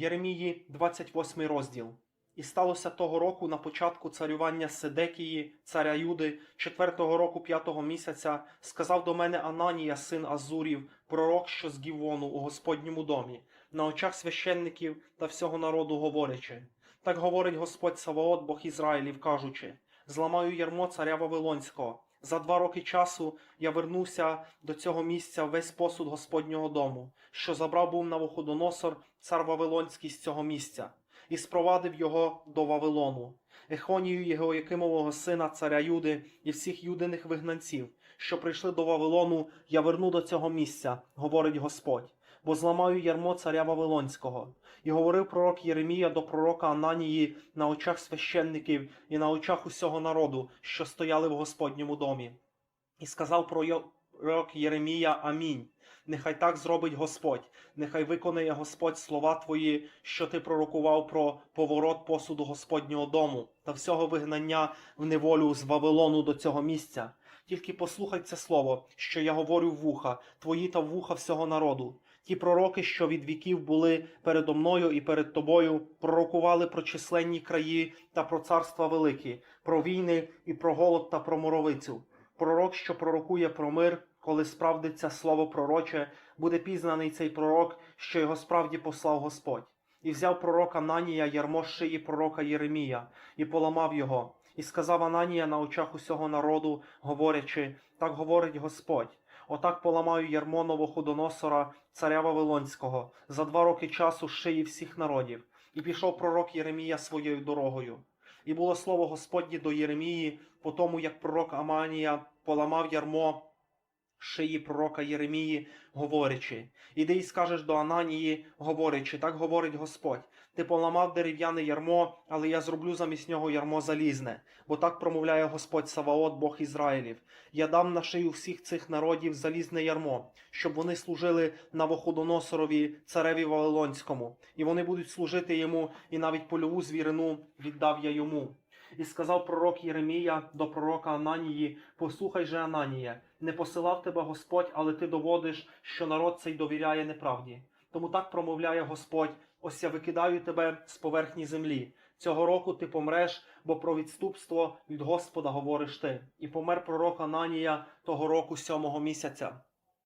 Єремії, 28 розділ. І сталося того року на початку царювання Седекії, царя Юди, четвертого року п'ятого місяця, сказав до мене Ананія, син Азурів, пророк, що з Гівону у Господньому домі, на очах священників та всього народу говорячи. Так говорить Господь Саваот, Бог Ізраїлів, кажучи: зламаю ярмо царя Вавилонського. За два роки часу я вернуся до цього місця весь посуд Господнього дому, що забрав був Навуходоносор, цар Вавилонський з цього місця, і спровадив його до Вавилону, Ехонію його Якимового сина, царя Юди, і всіх юдиних вигнанців, що прийшли до Вавилону, я верну до цього місця, говорить Господь, бо зламаю ярмо царя Вавилонського. І говорив пророк Єремія до пророка Ананії на очах священників і на очах усього народу, що стояли в Господньому домі. І сказав пророк Єремія Амінь. Нехай так зробить Господь, нехай виконає Господь слова твої, що ти пророкував про поворот посуду Господнього дому та всього вигнання в неволю з Вавилону до цього місця. Тільки послухай це слово, що я говорю в вуха, твої та вуха всього народу. Ті пророки, що від віків були передо мною і перед тобою, пророкували про численні краї та про царства великі, про війни і про голод та про моровицю. Пророк, що пророкує про мир, коли справдиться слово пророче, буде пізнаний цей пророк, що його справді послав Господь. І взяв пророка Ананія ярмо шиї пророка Єремія, і поламав його. І сказав Ананія на очах усього народу, говорячи: так говорить Господь. Отак поламаю ярмо Новоходоносора, царя Вавилонського, за два роки часу шиї всіх народів. І пішов пророк Єремія своєю дорогою. І було слово Господнє до Єремії, по тому як пророк Аманія поламав ярмо шиї пророка Єремії, говорячи: Іди і скажеш до Ананії, говорячи, так говорить Господь. Ти поламав дерев'яне ярмо, але я зроблю замість нього ярмо залізне, бо так промовляє Господь Саваот, Бог Ізраїлів. Я дам на шию всіх цих народів залізне ярмо, щоб вони служили Навуходоносорові, цареві Вавилонському, і вони будуть служити йому, і навіть польову звірину віддав я йому. І сказав пророк Єремія до пророка Ананії: Послухай же, Ананія, не посилав тебе Господь, але ти доводиш, що народ цей довіряє неправді. Тому так промовляє Господь: ось я викидаю тебе з поверхні землі. Цього року ти помреш, бо про відступство від Господа говориш ти. І помер пророк Ананія того року сьомого місяця.